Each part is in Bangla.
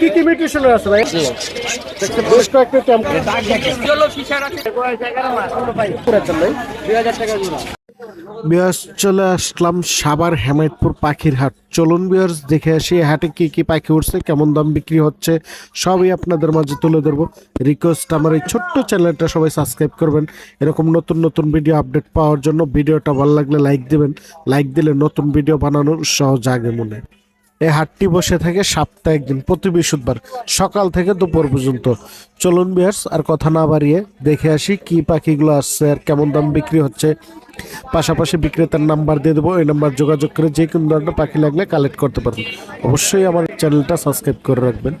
কি কি মিউটেশনের আছে ভাই? বেশ কয়েকটা ট্যাম্প বিয়াস চলে আসলাম সাবার হেমায়তপুর পাখির হাট। চলুন বিয়ার্স দেখে আসি হাটে কি কি পাখি উঠছে কেমন দাম বিক্রি হচ্ছে সবই আপনাদের মাঝে তুলে ধরবো। রিকোয়েস্ট আমার এই ছোট্ট চ্যানেলটা সবাই সাবস্ক্রাইব করবেন। এরকম নতুন নতুন ভিডিও আপডেট পাওয়ার জন্য ভিডিওটা ভালো লাগলে লাইক দেবেন। লাইক দিলে নতুন ভিডিও বানানোর সহজ আগে মনে এই হাটটি বসে থাকে সাপ্তাহিক দিন, প্রতি বৃহস্পতিবার সকাল থেকে দুপুর পর্যন্ত। চলুন বিয়ার্স আর কথা না বাড়িয়ে দেখে আসি কি পাখিগুলো আসছে আর কেমন দাম বিক্রি হচ্ছে। পাশাপাশি বিক্রেতার নাম্বার দিয়ে দেবো, এই নাম্বার যোগাযোগ করে যে কোনো ধরনের পাখি লাগলে কালেক্ট করতে পারবেন। অবশ্যই আমার চ্যানেলটা সাবস্ক্রাইব করে রাখবেন।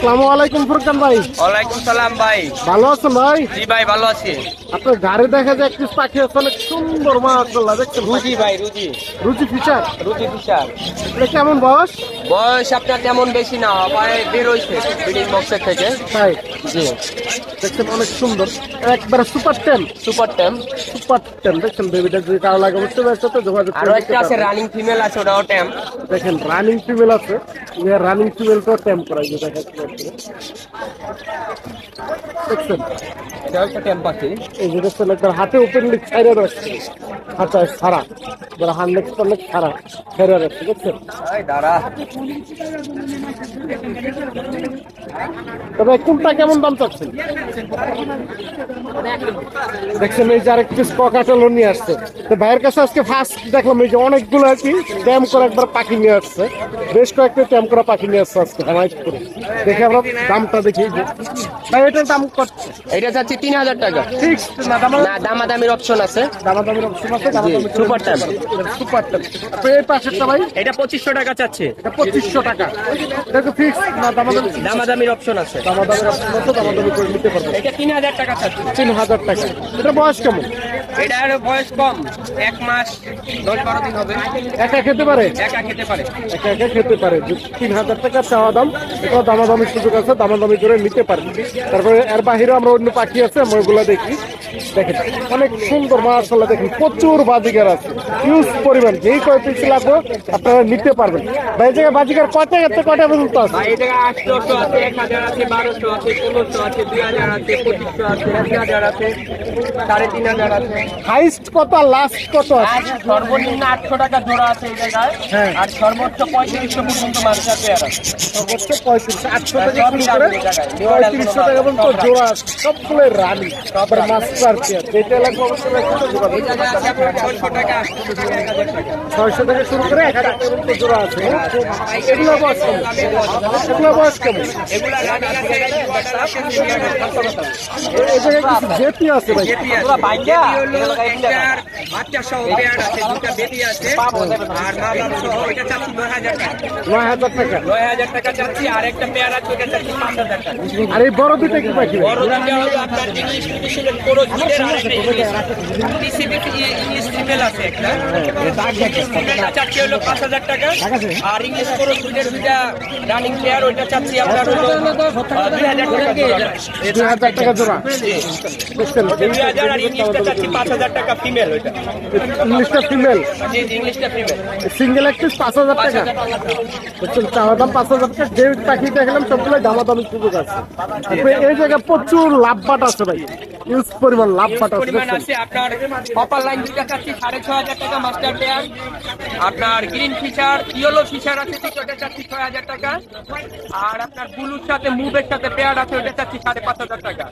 আসসালামু আলাইকুম ফুরকান ভাই। ওয়ালাইকুম সালাম ভাই। ভালো আছেন ভাই? জি ভাই ভালো আছি। আপনার গাড়ি দেখা যায় একটি পাখি আছে অনেক সুন্দর মাশাআল্লাহ দেখছেন রুজি ভাই রুজি। রুচি ফিচার? রুজি বিশাল এটা কেমন বয়স? বয়স আপনার তেমন বেশি না ভাই বের হয়েছে বিডিং বক্সের থেকে। তাই? জি। দেখছেন অনেক সুন্দর। একবারে super ten super tame. Super ten দেখছেন বেবিটা যদি কারও লাগে বুঝতে পারছ তো যোগাযোগ করে একটা আছে রানিং ফিমেল আছে ওটাও টেম। দেখেন রানিং ফিমেল আছে। রানিং তো টেম্প করা যায় দেখাচ্ছি আপনাদের। দেখছেন? এই যে দেখছেন একবার হাতে ওপেন লিখ ছাইরা রাখছে হাতায় সারা যারা হান্ড্রেড পারলেক সারা ছেড়ে রাখছে দেখছেন? তবে কোনটা কেমন দাম চাচ্ছেন? দেখছেন এই যে আরেক পিস ককাটেলও নিয়ে আসছে। তো ভাইয়ের কাছে আজকে ফার্স্ট দেখলাম এই যে অনেকগুলো আর কি ট্যাম করে একবার পাখি নিয়ে আসছে। বেশ কয়েকটা ট্যাম করা পাখি নিয়ে আসছে আজকে হামাইট করে। দেখে আমরা দামটা দেখি ভাই এটার দাম কত? এটা চাচ্ছি তিন হাজার টাকা। ফিক্স না দাম না দামাদামির অপশন আছে। দামাদামির অপশন আছে সুপার টাইম সুপার টাইম এই পাশেরটা ভাই? এটা পঁচিশশো টাকা চাচ্ছে। এটা পঁচিশশো টাকা। দেখো ফিক্স না দামাদামি দামাদামির অপশন আছে। দামাদামির অপশন আছে দামাদামি করে নিতে পারব। এটা তিন হাজার টাকা চাচ্ছে। তিন হাজার টাকা। এটা বয়স কেমন? এটার বয়স কম। এক মাস দশ বারো দিন হবে। একা খেতে পারে? একা খেতে পারে। একা একা খেতে পারে। তিন হাজার টাকা চাওয়া দাম। এটা দামাদামি সুযোগ আছে দামাদামি করে নিতে পারে। তারপরে এর বাহিরে আমরা অন্য পাখি আছে আমরা ওগুলো দেখি। দেখেন অনেক সুন্দর মার্শাল্লাহ দেখেন প্রচুর বাজিকার আছে। হিউজ পরিমাণ। যেই কয় পিস লাগবে আপনারা নিতে পারবেন। ভাই জায়গায় বাজিকার কয়টা থেকে কয়টা পর্যন্ত আছে? ভাই হাইস্ট কত লাস্ট কত আছে? সর্বনিম্ন আটশো টাকা জোড়া আছে এই জায়গায়। হ্যাঁ। আর সর্বোচ্চ পর্যন্ত আছে আর সর্বোচ্চ হ্যাঁ, থেকে শুরু করে টাকা পর্যন্ত জোড়া। সবগুলো রানি তারপরে মাস্টার চেয়ার যেটা লাগবে অবশ্যই লাগবে তো জোড়া এই জায়গায় আছে আপনার ছয়শো টাকা ছয়শো থেকে শুরু করে এক হাজার পর্যন্ত জোড়া আছে। এগুলো বয়স কেমন? এগুলো বয়স কেমন? জেপি আছে ভাই? আর মা বাপ সহ এটা চাচ্ছি নয় হাজার টাকা। নয় হাজার টাকা। নয় হাজার টাকা চাচ্ছি আর একটা পেয়ার আছে চাচ্ছি পাঁচ হাজার টাকা। আর এই বড় দুটা কি পাখি বড় দুটা হলো আপনার ইংলিশ মেডিসিনের পুরো জিনের আর ইংলিশ ইংলিশ ফিমেল আছে একটা। সিঙ্গেল এক পিস পাঁচ হাজার টাকা চাওয়া দাম পাঁচ হাজার টাকা যে পাখি দেখলাম সবগুলো দামাদামি সুযোগ আছে এই জায়গায় প্রচুর লাভ বাট আছে ভাই। ইউজ পরিমাণ লাভ পরিমাণ আছে আপনার কপার লাইন দুইটা চাচ্ছি সাড়ে ছ হাজার টাকা মাস্টার পেয়ার আপনার গ্রিন ফিচার ইয়েলো ফিচার আছে ওটা চাচ্ছি ছয় হাজার টাকা। আর আপনার ব্লুর সাথে মুভের সাথে পেয়ার আছে ওটা চাচ্ছি সাড়ে পাঁচ হাজার টাকা।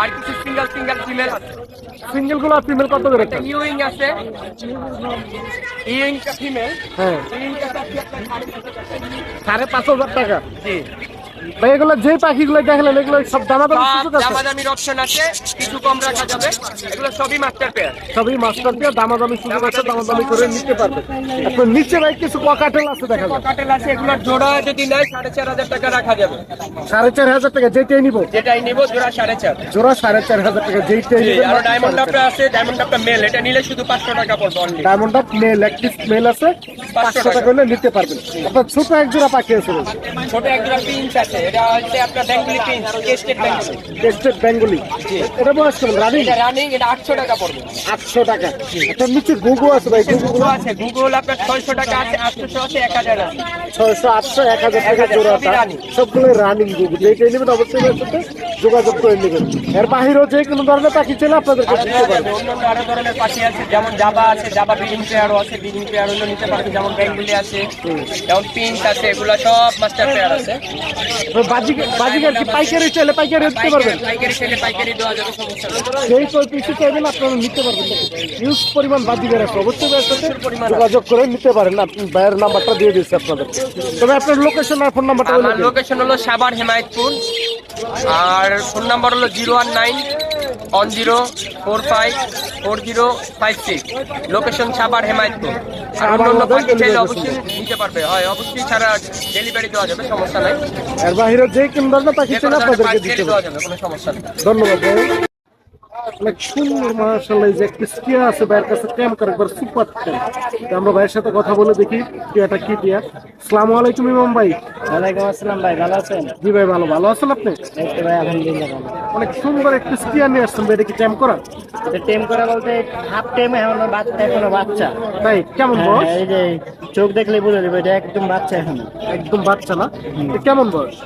আর কিছু সিঙ্গেল সিঙ্গেল ফিমেল আছে। সিঙ্গেলগুলো ফিমেল কত করে ইউইং আছে। ইউইংটা ফিমেল হ্যাঁ। ইউইংটা সাড়ে পাঁচ হাজার টাকা? জি। ভাই এগুলো যে পাখিগুলো দেখলেন এগুলো সব সুযোগ আছে? দামাদামির অপশন আছে কিছু কম রাখা যাবে। এগুলো সবই মাস্টার পেয়ার সবই মাস্টার দিয়ে দামাদামি সুযোগ আছে দামাদামি করে নিতে পারবে। এখন নিচে ভাই কিছু ককাটেল আছে দেখা যায় কাটেল আছে এগুলোর জোড়া যদি চার হাজার টাকা রাখা যাবে। সাড়ে চার হাজার টাকা যেটাই নিবো। যেটাই নিব জোড়া সাড়ে চার। জোড়া সাড়ে চার হাজার টাকা যেইটাই জি, নিবেন আর ডায়মন্ড আপটা আছে ডায়মন্ড আপটা মেল এটা নিলে শুধু পাঁচশো টাকা পড়বে অনলি ডায়মন্ড আপ মেল এক পিস মেল আছে পাঁচশো টাকা। হলে নিতে পারবেন। আপনার ছোট এক জোড়া পাখি আছে। ছোট এক জোড়া আছে আছে এটা হচ্ছে আপনার Bengali prince crested Bengali crested Bengali এটা বয়স কেমন? রানিং এটা রানিং এটা আটশো টাকা পড়বে। আটশো টাকা। একটা নিচে গুগু আছে ভাই গুগু আছে আপনার ছয়শো টাকা আছে আটশোশো আছে এক হাজার আছে। ছয়শো আটশো এক হাজার টাকা জোড়া। সবগুলো রানিং গুগু যেটা নেবেন অবশ্যই যোগাযোগ করে নেবেন। এর বাহিরেও যে কোনো ধরনের পাখি পারবেন যাবে, অন্যান্য আরও ধরনের পাখি আছে যেমন জাবা আছে জাবা বিডিং পেয়ারও আছে বিডিং পেয়ার হলো নিতে পারবে যেমন বেঙ্গলি আছে যেমন পিঙ্ক আছে এগুলো সব মাস্টার পেয়ার আছে। বাজিকার কি পাইকারি চাইলে পাইকারি দিতে পারবেন? পাইকারি পাইকারি ছেলে পাইকারি দেওয়া যাবে সমস্যা নেই। যেই কই চাইবেন আপনারা নিতে পারবেন। ইউজ পরিমাণ বাজিকার আছে। অবশ্যই সাথে যোগাযোগ করে নিতে পারেন। আপনি ভাইয়ের নাম্বারটা দিয়ে দিচ্ছি আপনাদের তবে আপনার লোকেশন আর ফোন নাম্বারটা লোকেশন হলো সাভার হেমায়তপুর। আর ফোন নাম্বার হলো zero one nine one zero four five four zero five six location ছাপার হেমায়তপুর আর অন্য অন্য পাখি চাইলে অবশ্যই নিতে পারবে। হয় অবশ্যই ছাড়া ডেলিভারি দেওয়া যাবে সমস্যা নাই। এর যে না পাখি চাইলে আপনাদেরকে দিতে দেওয়া যাবে কোনো সমস্যা নেই। ধন্যবাদ অনেক সুন্দর মার্শাল্লাহ যে একটা টিয়া আছে ভাইয়ের কাছে ক্যাম একবার সুপার ক্যাম আমরা ভাইয়ের সাথে কথা বলে দেখি টিয়াটা কি টিয়া সালাম আলাইকুম ইমাম ভাই। ওয়ালাইকুম আসসালাম ভাই ভালো আছেন? জি ভাই ভালো। ভালো আছেন আপনি? ভাই আলহামদুলিল্লাহ ভালো। অনেক সুন্দর একটা নিয়ে আসছেন ভাই এটা কি করা? করে বলতে হাফ এখনও বাচ্চা এখনও বাচ্চা। তাই কেমন হ্যাঁ, বয়স? এই যে চোখ দেখলে বুঝে দেবে এটা একদম বাচ্চা এখন একদম বাচ্চা না। এটা কেমন বয়স?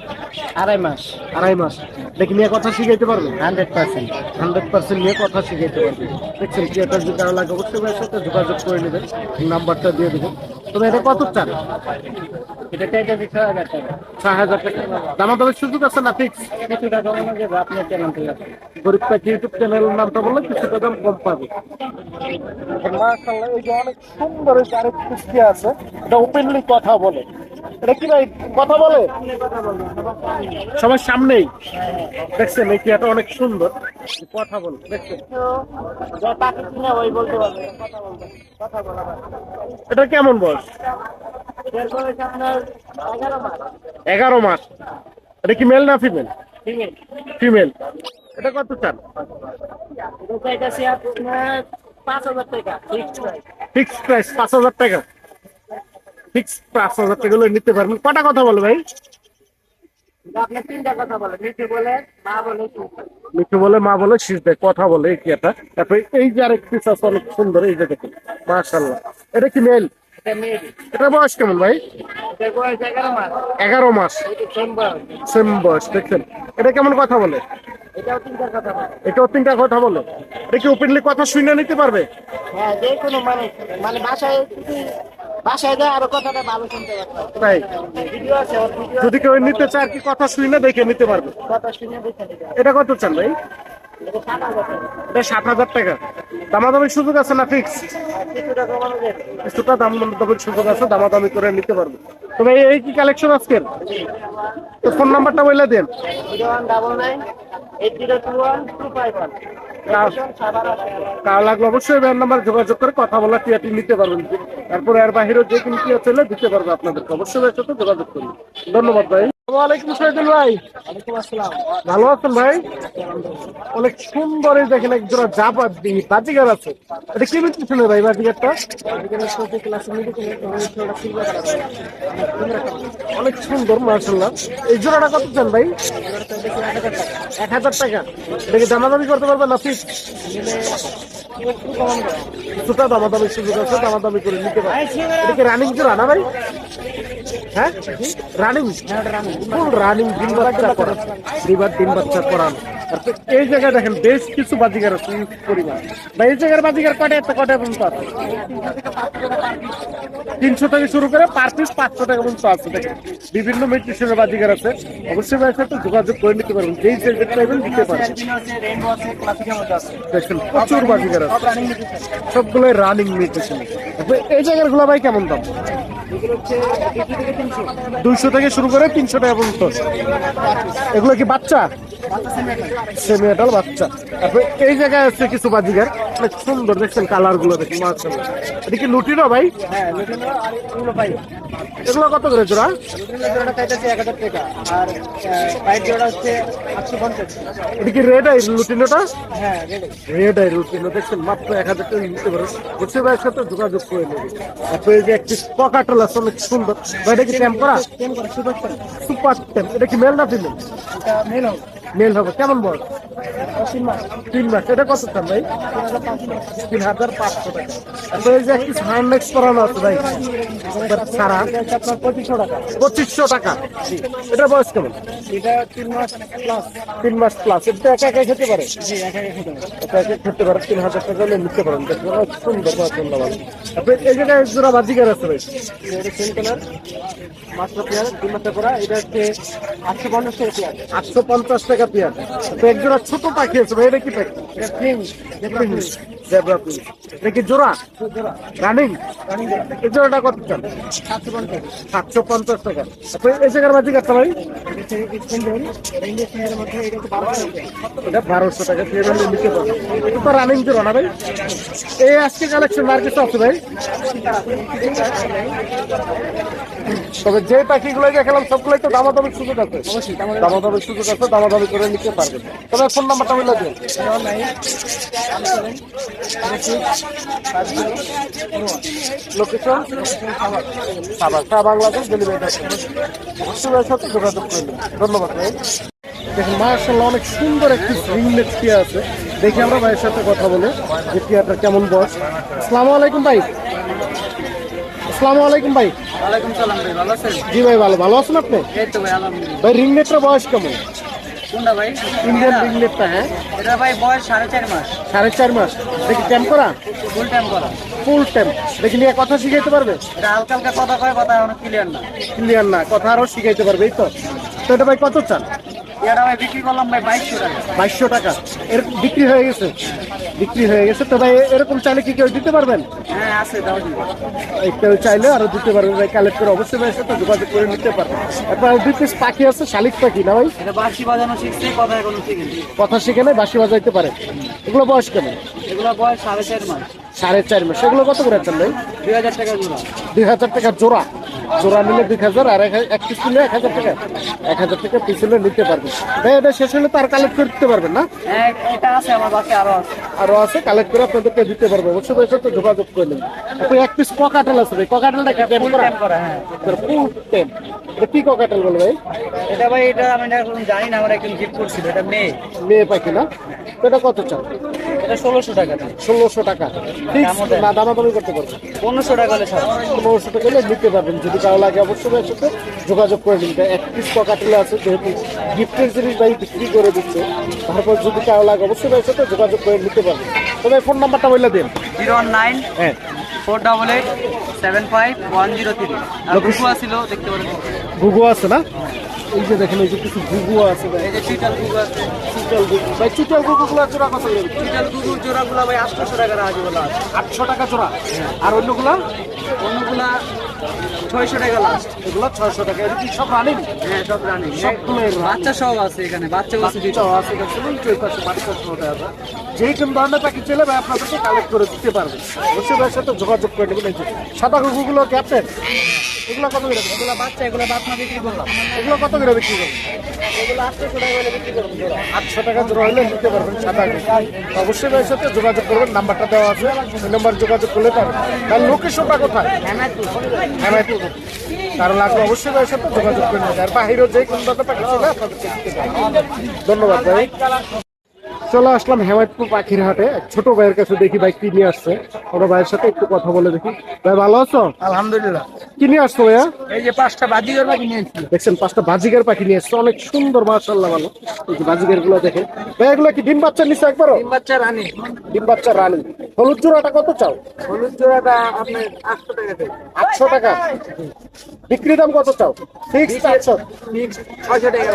আড়াই মাস। আড়াই মাস। দেখি নিয়ে কথা শিখাইতে পারবেন হান্ড্রেড পার্সেন্ট। হান্ড্রেড পার্সেন্ট নিয়ে কথা শিখাইতে পারবেন দেখছেন টিয়াটা যদি কারও লাগে অবশ্যই ভাইয়ের সাথে যোগাযোগ করে নেবেন। নাম্বারটা দিয়ে দেবো তবে এটা কত চান এটা চাইতে ছয় হাজার টাকা। ছয় হাজার টাকা। দামা দামের সুযোগ আছে না ফিক্স কিছুটা কমানো যাবে আপনার চ্যানেল থেকে গরিব পাখি ইউটিউব চ্যানেলের নামটা বললে কিছুটা দাম কম পাবে। মাশাআল্লাহ এই যে অনেক সুন্দর এই কুস্তি আছে। এটা ওপেনলি কথা বলে। এটা কি ভাই কথা বলে? সবার সামনেই। দেখছেন এই টিয়াটা অনেক সুন্দর। কথা বলে দেখছেন? এটা কেমন বয়স? এগারো মাস। এটা কি মেল না ফিমেল ফিমেল এটা কত চান? ফিক্সড ফিক্স প্রাইস পাঁচ হাজার টাকা। ফিক্স পাঁচ হাজার টাকা নিতে পারবেন। কটা কথা বলে ভাই? তিনটা কথা বলে মা বলে সুস্থ মিঠু বলে মা বলে শীষ দেয় কথা বলে এই কি একটা? তারপরে এই যে আরেক পিস আছে অনেক সুন্দর এই যে দেখুন মাশাল্লাহ এটা কি মেল এটা বয়স কেমন ভাই? এগারো মাস। সেম বয়স। দেখছেন এটা কেমন কথা বলে? এটাও তিনটা কথা বলে। এটা কি ওপেনলি কথা শুনে নিতে পারবে? হ্যাঁ যে কোনো মানে মানে যায় আরও কথাটা ভালো শুনতে পারবে। তাই? যদি কেউ নিতে চায় কি কথা শুনে দেখে নিতে পারবে? কথা শুনে দেখে এটা কত চান ভাই? অবশ্যই নাম্বার যোগাযোগ করে কথা বলা টিয়াটি নিতে পারবেন। তারপরে আর বাহিরে যে কোনো টিয়া দিতে পারবে আপনাদেরকে। অবশ্যই সাথে যোগাযোগ করুন। ধন্যবাদ ভাই। ওয়ালাইকুম সালাম, ভাই। ভালো আছেন, ভাই? অনেক সুন্দর দেখেন, এক জোড়া জাবা দিয়ে বাজিগার আছে। এটা কি পিছনে ভাই, বাজিগারটা? অনেক সুন্দর মার্শাল্লাহ এই জোড়াটা কত চান, ভাই? এক হাজার টাকা। দেখে দামাদামি করতে পারবেন না ফিক্স কিছুটা দামাদামি সুযোগ আছে, দামাদামি করে নিতে পারবেন। রানিং জোড়া না, ভাই? হ্যাঁ? রানিং রানিং বাচ্চা এই জায়গায় দেখেন, বেশ কিছু আছে এই জায়গার কটা কটা তিনশো থেকে শুরু করে পার পিস পাঁচশো টাকা পর্যন্ত আছে দেখেন। বিভিন্ন মেডিটেশনের বাজিগার আছে। অবশ্যই ভাই সাথে যোগাযোগ করে নিতে পারবেন। যেই চাইবেন দিতে পারবেন। দেখেন, প্রচুর বাজিগার আছে। সবগুলোই রানিং মেডিটেশন এই জায়গারগুলো ভাই কেমন দাম? দুইশো থেকে শুরু করে তিনশো টাকা পর্যন্ত। এগুলো কি বাচ্চা? সেমি আডাল বাচ্চা। তারপরে এই জায়গায় আছে কিছু বাজিগার। সুন্দর, দেখছেন কালারগুলো দেখি মাশাআল্লাহ। এটা কি লুটিনো ভাই? এগুলো কত করে জোড়া? এটা কি রেড আই লুটিনোটা? রেড আই লুটিনো, দেখছেন, মাত্র এক হাজার টাকা নিতে পারো। বুঝতে ভাইয়ের সাথে যোগাযোগ করে নেবে। তারপরে যে একটি পকাটল আছে, অনেক সুন্দর। ভাই কি টেম্পোরা করা সুপার টেম এটা কি মেল না ফিমেল এটা মেল হবে। মেল হবে কেমন বল? তিন মাস। এটা কত দাম ভাই? তিন হাজার পাঁচশো টাকা। তারপরে এই যে একটি সাননেক্স করানো আছে ভাই এটা পঁচিশশো টাকা পঁচিশশো টাকা। এটা বয়স কেমন? এটা তিন মাস প্লাস তিন মাস প্লাস এটা একা একাই খেতে পারে? একা একা খেতে পারে তিন হাজার টাকা হলে নিতে পারেন। সুন্দর ভালো তারপরে এই জায়গায় জোড়া বাজিকার আছে ভাই। এটা সেল কালার মাত্র পেয়ার তিন মাসে করা এটা হচ্ছে আটশো পঞ্চাশ টাকা আটশো পঞ্চাশ টাকা পেয়ার তো এক জোড়া ছোট পাখি আছে ভাই এটা কি পাখি জেব্রা প্রিন্স এটা জোড়া? রানিং এই জোড়াটা কত চান সাতশো পঞ্চাশ টাকা। এই জায়গার বাজিকারটা ভাই ইন্ডিয়ান মধ্যে এটা বারোশো টাকা হলে নিতে পারব তো রানিং জোড়া না ভাই? এই আজকে কালেকশন মার্কেটে আছে ভাই? তবে যে পাখিগুলো দেখালাম, সবগুলোই তো দামাদামির সুযোগ আছে। দামাদামির সুযোগ আছে, দামাদামি করে নিতে পারবেন। তবে ফোন নাম্বারটা আমি দিন। লোকেশন বাংলাদেশ ডেলিভারি সাথে যোগাযোগ করে নিন ধন্যবাদ ভাই দেখুন মার্শাল্লাহ অনেক সুন্দর একটি রিংনেট টিয়া আছে দেখি আমরা ভাইয়ের সাথে কথা বলে যে টিয়াটা কেমন বয়স আসসালামু আলাইকুম ভাই ভাই ওয়ালাইকুম ভাই ভালো আছেন জি ভাই ভালো ভালো আছেন আপনি ভাই আলহামদুলিল্লাহ বয়স কেমন? কোনটা ভাই? ইন্ডিয়ান হ্যাঁ? এটা ভাই বয়স সাড়ে চার মাস। সাড়ে চার মাস। দেখি টাইম করা? ফুল টাইম করা। ফুল টাইম দেখি নিয়ে কথা শিখাইতে পারবে? এটা হালকা হালকা কথা কয় কথা অনেক ক্লিয়ার না। ক্লিয়ার না কথা আরও শিখাইতে পারবে এই তো। তো এটা ভাই কত চান? এটা ভাই বিক্রি করলাম ভাই বাইশশো টাকা। বাইশশো টাকা। এর বিক্রি হয়ে গেছে? বিক্রি হয়ে গেছে। তো ভাই এরকম চাইলে কি কেউ দিতে পারবেন? হ্যাঁ আছে দাও কেউ চাইলে আরও দিতে পারবেন ভাই কালেক্ট করে অবশ্যই ভাইয়ের সাথে যোগাযোগ করে নিতে পারবেন এরপর দুই পিস পাখি আছে শালিক পাখি না ভাই? এটা বাঁশি বাজানো শিখছে কথা এখনও শিখিনি কথা শিখে বাসি বাজাইতে পারে। এগুলো বয়স কেমন? এগুলো বয়স সাড়ে চার মাস। সাড়ে চার মাস। এগুলো কত করে আছেন ভাই? দুই হাজার টাকা জোড়া। দুই হাজার টাকা জোড়া। জোড়া নিলে দুই হাজার আর এক এক পিস নিলে এক হাজার টাকা। এক হাজার টাকা পিস নিলে নিতে পারবেন। ভাই এটা শেষ হলে তার কালেক্ট করে দিতে পারবেন না? হ্যাঁ আরও আছে। আরও আছে কালেক্ট করে আপনাদেরকে দিতে পারব। অবশ্যই ভাইয়ের সাথে যোগাযোগ করে নেবেন। আপনি এক পিস ককাটেল আছে ভাই। ককাটেলটা কি টেম করা টাইম করা হ্যাঁ। ফুল টেম এটা কি ককাটেল বলে ভাই? এটা ভাই এটা আমি জানি না আমার একজন গিফট করছিল। এটা মেয়ে। মেয়ে পাখি না? এটা কত এটা ষোলোশো টাকা ষোলোশো টাকা। না দামাদামি করতে পারবেন পনেরোশো টাকা হলে পনেরোশো টাকা হলে নিতে পারবেন। যদি কারও লাগে অবশ্যই ভাইয়ের সাথে যোগাযোগ করে নিন এক পিস পকাটেলে আছে যেহেতু গিফটের জিনিস ভাই বিক্রি করে দিচ্ছে। তারপর যদি কারও লাগে অবশ্যই ভাইয়ের সাথে যোগাযোগ করে নিতে পারবেন তবে ফোন নাম্বারটা বলে দিন। জিরো নাইন হ্যাঁ। Four double eight seven five one zero three? গুগু ছিল দেখতে পারেন গুগু আছে না? এই যে দেখেন এই যে কিছু গুগু আছে ভাই। এই যে চিটাল গুগু আছে। চিটাল গুগু ভাই চিটাল জোড়া কত চিটাল গুগুর জোড়াগুলো ভাই আটশোশো টাকা রাজি বলা আছে আটশো টাকা জোড়া। আর অন্যগুলা? অন্যগুলা ছয়শো টাকা লাস্ট এগুলো ছয়শো টাকা। এটা কি সব রানিং হ্যাঁ সব রানিং সবগুলো বাচ্চা সব আছে এখানে বাচ্চা আছে বাচ্চাও আছে পাশে বাচ্চা আছে। যে কোন ধরনের পাখি ছেলে ভাই আপনাদেরকে কালেক্ট করে দিতে পারবে। অবশ্যই ভাইয়ের সাথে যোগাযোগ করে নেবেন সাদা গুগুগুলো ক্যাপ্টেন এগুলো কত করে এগুলো বাচ্চা এগুলো বাচ্চা বিক্রি করলাম। এগুলো কত করে বিক্রি করবেন এগুলো আটশোশো টাকা হলে বিক্রি করব। আটশো টাকা জোড়া হলে নিতে পারবেন সাদা গুগু অবশ্যই ভাইয়ের সাথে যোগাযোগ করবেন নাম্বারটা দেওয়া আছে ওই নাম্বার যোগাযোগ করলে পারবেন তার লোকেশনটা কোথায়? লাগলে অবশ্যই ভাইয়ের সাথে যোগাযোগ করে নেবেন। আর বাহিরেও যে কোন ধরনের পাখি আপনাদেরকে ধন্যবাদ ভাই। চলে আসলাম হেমায়তপুর পাখির হাটে। এক ছোট ভাইয়ের কাছে দেখি ভাই কি নিয়ে আসছে। ওরা ভাইয়ের সাথে একটু কথা বলে দেখি। ভাই ভালো আছো? আলহামদুলিল্লাহ। কি নিয়ে আসছো ভাইয়া? এই যে পাঁচটা বাজিগার পাখি নিয়ে আসছি দেখছেন পাঁচটা বাজিগার পাখি নিয়ে আসছো অনেক সুন্দর মাশাল্লাহ ভালো। এই যে বাজিগারগুলো দেখেন। ভাই এগুলো কি ডিম বাচ্চা নিচ্ছে একবার ডিম বাচ্চা রানী। ডিম বাচ্চা রানী। হলুদ জোড়াটা কত চাও? হলুদ জোড়াটা আপনি আটশো টাকা দেয় আটশো টাকা? বিক্রি দাম কত চাও? ফিক্স আটশো? ছয়শো টাকা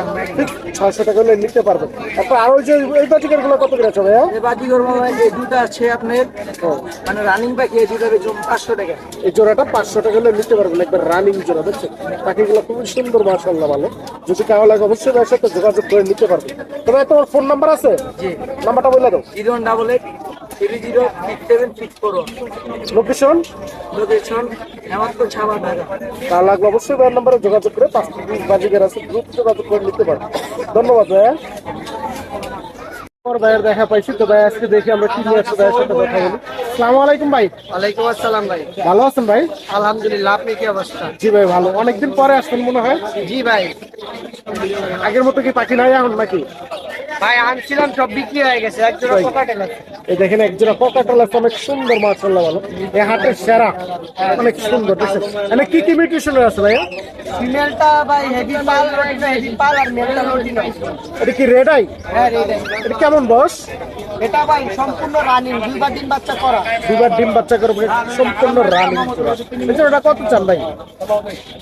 ছয়শো টাকা হলে নিতে পারবেন তারপর আর ওই যে এই বাজিকারগুলো কত করে ভাইয়া? এই মোবাইল এই দুটো আছে আপনার মানে রানিং পাখি এই দুটোর পাঁচশো টাকা। এই জোড়াটা পাঁচশো টাকা হলে নিতে পারবেন একবার রানিং জোড়া দেখছেন পাখিগুলো খুবই সুন্দর মাসাল্লাহ ভালো। যদি কারও লাগে অবশ্যই ভাইয়ের সাথে যোগাযোগ করে নিতে পারবেন তবে তোমার ফোন নাম্বার আছে? নাম্বারটা বলে দাও। Zero double eight three zero six seven six four location location Hemantapur Chhaava Dhaka তার লাগলে অবশ্যই নাম্বারে যোগাযোগ করে পাঁচ পিস বাজিকার আছে গ্রুপ যোগাযোগ করে নিতে ধন্যবাদ ভাইয়া। আমার ভাইয়ের দেখা পাইছি তো ভাই আজকে দেখি আমরা কি নিয়ে আসছি ভাইয়ের সাথে কথা বলি সালাম আলাইকুম ভাই। ওয়ালাইকুম আসসালাম ভাই। ভালো আছেন ভাই? আলহামদুলিল্লাহ আপনি কি অবস্থা? জি ভাই ভালো। অনেকদিন পরে আসছেন মনে হয়? জি ভাই। আগের মতো কি পাখি নাই এখন নাকি? ভাই আনছিলাম সব বিক্রি হয়ে গেছে এক জোড়া ভাই। এই দেখেন একজোড়া পকাটাল আছে অনেক সুন্দর মাশাআল্লাহ ভালো। এই হাটের সেরা অনেক সুন্দর দেখছেন মানে কি কি মিউটেশনের আছে ভাইয়া ফিমেলটা ভাই হেভি পাল হেভি পাল আর মেলটা এটা কি রেড আই হ্যাঁ। এটা কেমন বস এটা ভাই সম্পূর্ণ রানিং দুইবার দিন বাচ্চা করা। দুবার ডিম বাচ্চা সম্পূর্ণ রানিং এটা কত চান ভাই?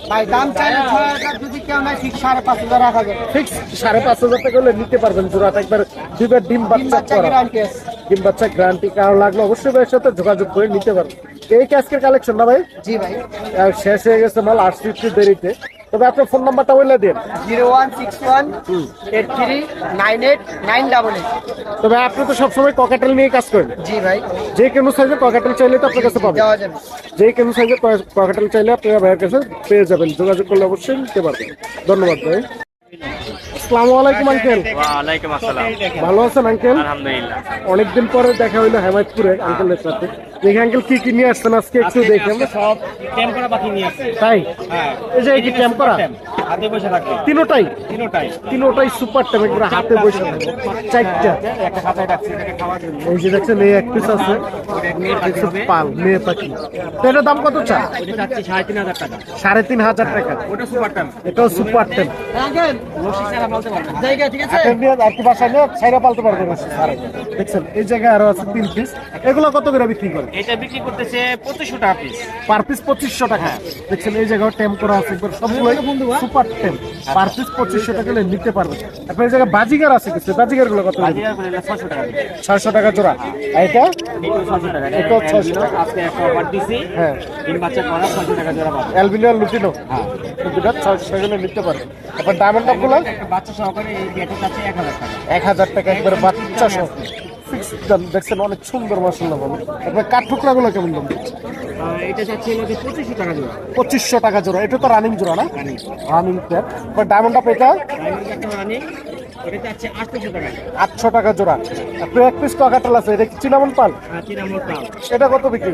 ভাই দাম হাজার যদি কেউ নাই ঠিক সাড়ে পাঁচ হাজার রাখা যাবে। ফিক্স সাড়ে পাঁচ হাজার টাকা হলে নিতে পারবেন জোড়াটা একবার দুইবার ডিম বাচ্চা বাচ্চা করা। ডিম বাচ্চা গ্যারান্টি কারও লাগলে অবশ্যই ভাইয়ের সাথে যোগাযোগ করে নিতে পারবেন। এই কি আজকের কালেকশন না ভাই? জি ভাই। শেষ হয়ে গেছে মাল আসতে একটু দেরিতে। তবে আপনার ফোন নাম্বারটা বলে দিন। Zero one six one eight three nine eight nine double eight. তবে আপনি তো সবসময় ককাটেল নিয়ে কাজ করেন। জি ভাই। যে কেন সাইজের ককাটেল চাইলে তো আপনার কাছে পাবেন। যাবে। যে কোনো সাইজের ককাটেল চাইলে আপনারা ভাইয়ের কাছে পেয়ে যাবেন। যোগাযোগ করলে অবশ্যই নিতে পারবেন। ধন্যবাদ ভাই। আসসালামু আলাইকুম আঙ্কেল। ওয়ালাইকুম আসসালাম। ভালো আছেন আঙ্কেল? আলহামদুলিল্লাহ। অনেকদিন পরে দেখা হইল হেমায়তপুরে আঙ্কেলের সাথে। দেখি আঙ্কেল কি কি নিয়ে আসছেন আজকে একটু দেখেন সব ক্যাম্প করা পাখি নিয়ে আসছে। তাই? হ্যাঁ। এই যে কি ক্যাম্প করা হাতে বসে থাকবে। তিনোটাই? তিনোটাই। তিনোটাই সুপার একবার হাতে বসে থাকে। চারটা। একটা খাতায় রাখছি এটাকে খাওয়ার জন্য। এই যে দেখছেন এই এক পিস আছে। পাল মেয়ে পাখি। তো এটার দাম কত চা ওটা চাচ্ছি সাড়ে তিন হাজার টাকা। সাড়ে তিন হাজার টাকা। ওটা সুপার টাইম এটাও সুপার ট্যাম লসি ছাড়া বলতে পারব না। জায়গা ঠিক আছে আর কি বাসায় নিয়ে ছাইরা পালতে পারবেন দেখছেন এই জায়গায় আরও আছে তিন পিস এগুলো কত করে বিক্রি করে? এটা বিক্রি করতেছে পঁচিশশো টাকা পিস পার পিস পঁচিশশো টাকা। দেখছেন এই জায়গায় টেম করা আছে একবার সবগুলোই সুপার টেম। পার পিস পঁচিশশো টাকা হলে নিতে আপনার এই জায়গায় বাজিগার আছে কিছু? বাজিগারগুলো কত টাকা ছয়শো টাকা জোড়া। এটা? এটা টাকা এটাও 600 টাকা। আজকে একটা অফার দিছি। হ্যাঁ। তিন বাচ্চা করা ছশো টাকা জোড়া পাবে লুটিনো দুটা ছয়শো টাকা নিতে পারবেন। তারপর ডায়মন্ডগুলো একটা বাচ্চা সহকারে এই গেটে চাচ্ছে এক হাজার টাকা। এক হাজার টাকা একবার বাচ্চা সহ। ফিক্স দাম দেখছেন অনেক সুন্দর মাসাল্লাহ ভালো। আপনার কাঠ টুকরা গুলো কেমন দাম? এটা চাচ্ছে হলো পঁচিশশো টাকা জোড়া। পঁচিশশো টাকা জোড়া। এটা তো রানিং জোড়া না? রানিং প্যাক এবার ডায়মন্ড আপ এটা ডায়মন্ড একটা রানি আটশো টাকা। জোড়া। আপনি এক পিস কাকাটাল আছে এটা কি চিনামন পাল? পাল। এটা কত বিক্রি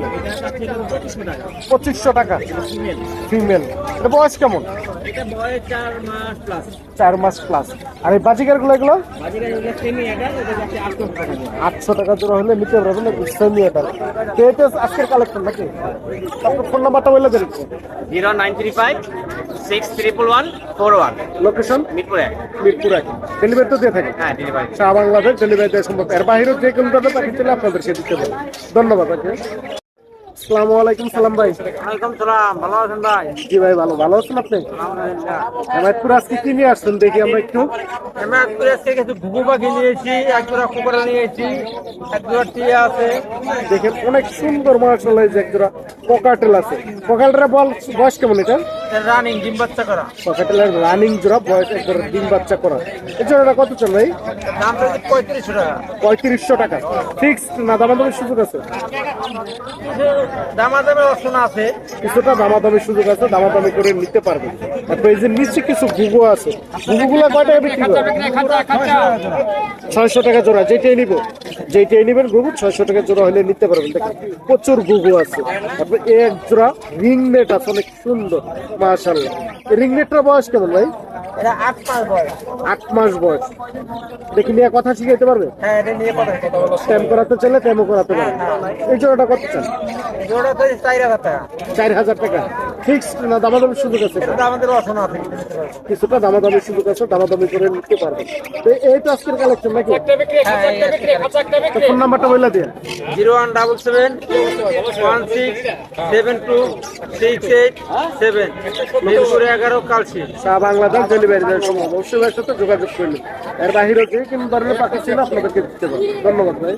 পঁচিশশো টাকা। ফিমেল। ফিমেল। এটা বয়স কেমন? এটা বয়স চার মাস প্লাস চার মাস প্লাস আর এই বাজিকারগুলো এগুলো? বাজিকার এগুলো সেমি এটা এটা যাচ্ছে আটশো টাকা জোড়া। আটশো টাকা জোড়া হলে নিতে পারবেন সেমি এটা আজকের কালেকশন নাকি? আপনার ফোন নাম্বারটা বলে দেন zero nine three five six triple one four one location Mirpur এক। মিরপুর এক। ডেলিভারি তো দিয়ে থাকে হ্যাঁ ডেলিভারি সারা বাংলাদেশ ডেলিভারি দেওয়া সম্ভব। এর বাইরেও যে কোনো পাখি চলে আপনাদেরকে দিতে পারে ধন্যবাদ আসসালামু আলাইকুম সালাম ভাই। ওয়ালাইকুম সালাম। ভালো আছেন ভাই? জি ভাই ভালো। ভালো আছেন আপনি? হেমায়তপুর আজকে কি নিয়ে আসছেন? দেখি আমরা একটু। আমি আজকে কিছু ঘুঘু পাখি নিয়েছি এক জোড়া কুকুরা নিয়েছি এক জোড়া টিয়া আছে। দেখেন অনেক সুন্দর মার্শাল যে একজোড়া পকাটেল আছে। পকাটেলের বল বয়স কেমন এটা? রানিং ডিম বাচ্চা করা। পকাটেলের রানিং জোড়া বয়স একবার ডিম বাচ্চা করা। এই জোড়াটা কত চল ভাই? দাম তো পঁয়ত্রিশশো টাকা। পঁয়ত্রিশশো টাকা। ফিক্স না দামাদামির সুযোগ আছে? দামা দামে অপশন আছে। কিছুটা দামাদামির সুযোগ আছে দামাদামি করে নিতে পারবেন। তারপর এই যে নিচে কিছু ঘুঘু আছে ঘুঘুগুলো কয় টাকা বিক্রি করে ছয়শো টাকা জোড়া যেটাই নিব যেটাই নিবেন ঘুঘু ছয়শো টাকা জোড়া হলে নিতে পারবেন। দেখেন প্রচুর ঘুঘু আছে। তারপর এক জোড়া রিং নেট আছে অনেক সুন্দর। মাশাল্লাহ রিং নেটটার বয়স কেমন ভাই? এটা আট মাস বয়স। আট মাস বয়স। দেখি নিয়ে কথা শিখাইতে পারবে? হ্যাঁ এটা নিয়ে কথা কথা করাতে চাইলে ট্যামও করাতে পারবে। এই জোড়াটা কত চান? জোড়া তো চার হাজার টাকা। চার হাজার টাকা। ফিক্স না দামাদামির সুযোগ আছে? এটা? আমাদের অসনা আছে কিছুটা দামাদামির সুযোগ আছে দামাদামি করে নিতে পারবেন তো এই তো আজকের কালেকশন নাকি? ফোন নাম্বারটা বলে দিয়ে zero one double seven one six seven two six eight seven. চা বাংলাদেশ ডেলিভারি দেওয়ার সময়। অবশ্যই সাথে যোগাযোগ করলেন এর বাহিরে যে কোনো ধরনের পাখি আপনাদেরকে দিতে পারব। ধন্যবাদ ভাই।